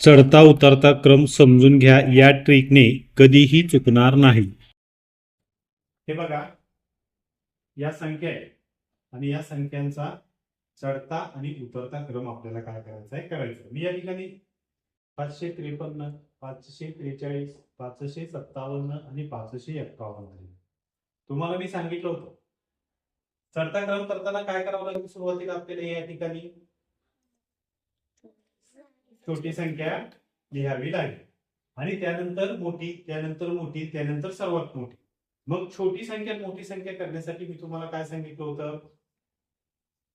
चढता उतरता क्रम समजून घ्या या ट्रिकने कधीही चुकणार नाही. हे बघा या संख्या आहे आणि या संख्यांचा चढता आणि उतरता क्रम आपल्याला काय करायचा आहे? करायचा. मी या ठिकाणी पाचशे त्रेपन्न पाचशे त्रेचाळीस पाचशे सत्तावन्न आणि पाचशे एक्कावन्न तुम्हाला मी सांगितलं होतं. चढता क्रम करताना काय करावं लागेल सुरुवातीला आपल्याला या ठिकाणी? छोटी संख्या लिहावी लागेल. आणि त्यानंतर मोठी त्यानंतर मोठी त्यानंतर सर्वात मोठी. मग छोटी संख्या मोठी संख्या करण्यासाठी मी तुम्हाला काय सांगितलं होतं?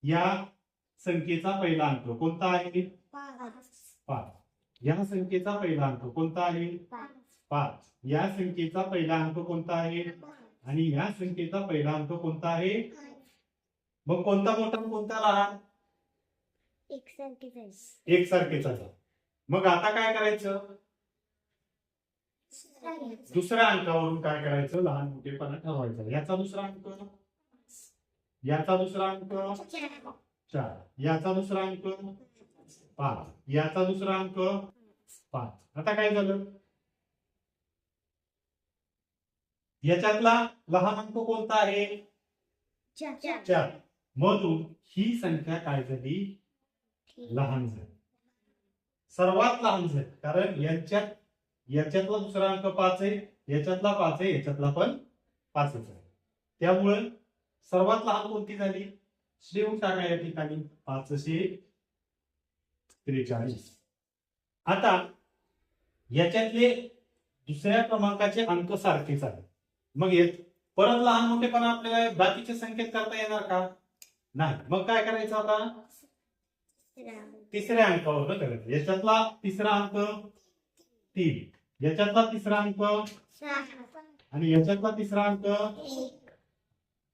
या संख्येचा पहिला अंक कोणता आहे? पाच. या संख्येचा पहिला अंक कोणता आहे? पाच. या संख्येचा पहिला अंक कोणता आहे? आणि या संख्येचा पहिला अंक कोणता आहे? मग कोणता मोठा कोणता लहान? एक सारखेच आहे. मग आता काय करायचं? दुसऱ्या अंकावरून काय करायचं? लहान मोठेपणा ठरवायचा. याचा दुसरा अंक? याचा दुसरा अंक? चार. याचा दुसरा अंक? पाच. याचा दुसरा अंक? पाच. आता काय झालं? याच्यातला लहान अंक कोणता आहे? चार. म्हणून ही संख्या काय झाली? लहान झाली. सर्वात लहान झाली कारण यांच्यात याच्यातला दुसरा अंक पाच आहे याच्यातला पाच आहे याच्यातला पण पाचच आहे. त्यामुळे सर्वात लहान कोणती झाली? श्रेव टाका या ठिकाणी पाचशे त्रेचाळीस. आता याच्यातले दुसऱ्या क्रमांकाचे अंक सारखेच आहेत. मग येत परत लहान मोठेपणा आपल्याला बाकीच्या संख्येत करता येणार का? नाही. मग काय करायचं आता? तिसऱ्या अंकावर करायचं याच्यातला तिसरा अंक तीन. याच्यातला तिसरा अंक आणि याच्यातला तिसरा अंक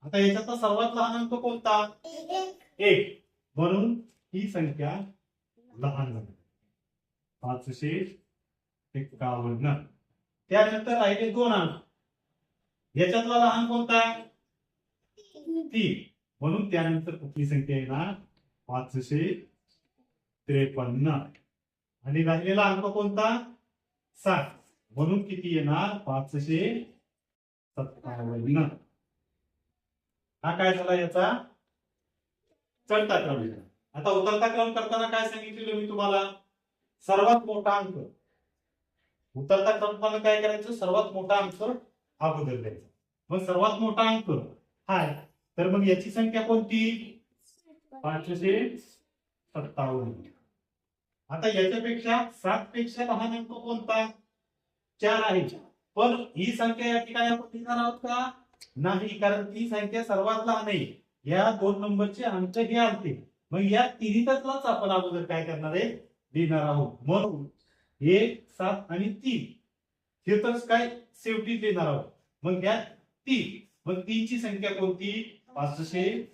आता याच्यातला सर्वात लहान अंक कोणता? एक. म्हणून ही संख्या लहान झाली. पाचशे एक्कावन्न त्यानंतर राहिले दोन अंक. याच्यातला लहान कोणता? तीन. म्हणून त्यानंतर कुठली संख्या येणार? पाचशे त्रेपन्न. आणि राहिलेला अंक कोणता? सात म्हणून किती येणार? पाचशे सत्तावन्न. हा काय झाला याचा? चढता क्रम आता उतरता क्रम करताना काय सांगितलेलं मी तुम्हाला? सर्वात मोठा अंक. उतरता क्रमताना काय करायचं? सर्वात मोठा अंक बदल द्यायचा. मग सर्वात मोठा अंक हाय तर मग याची संख्या कोणती? पाचशे सत्तावन्न. आता याच्यापेक्षा सात पेक्षा लहान अंक कोणता? चार आहे. पण ही संख्या या ठिकाणी आपण लिहिणार आहोत का? नाही कारण ती संख्या सर्वात लहान आहे. या दोन नंबरचे अंक हे आणते मग या तिन्हीतलाच आपण अगोदर काय करणार आहे? लिहिणार आहोत. म्हणून एक सात आणि तीन हे तर काय शेवटी लिहिणार आहोत. मग या तीन मग तीनची संख्या कोणती? पाचशे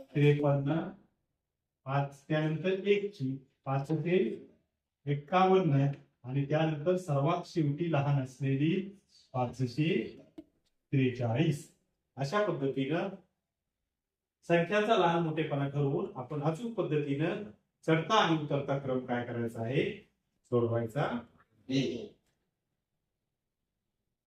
त्रेपन्न. पाच त्यानंतर एकची. पाच ते एक्कावन्न आणि त्यानंतर सर्वात शेवटी लहान असलेली पाचशे त्रेचाळीस. अशा पद्धतीनं संख्याचा लहान मोठेपणा ठरवून आपण अचूक पद्धतीनं चढता आणि उतरता क्रम काय करायचा आहे? सोडवायचा